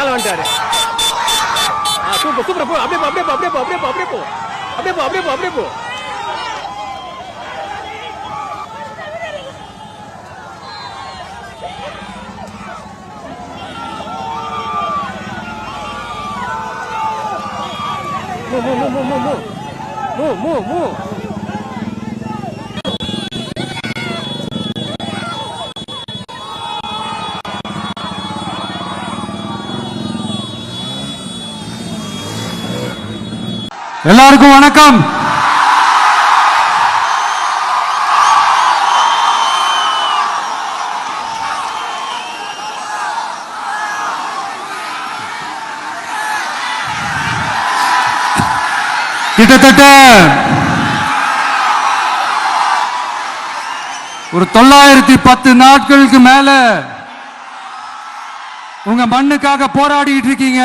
ala antare aa super super po abbe abbe abbe abbe abbe po abbe po abbe po abbe po move move move move. Move move move. எல்லாருக்கும் வணக்கம். கிட்டத்தட்ட ஒரு தொள்ளாயிரத்தி பத்து நாட்களுக்கு மேல உங்க மண்ணுக்காக போராடிட்டு இருக்கீங்க.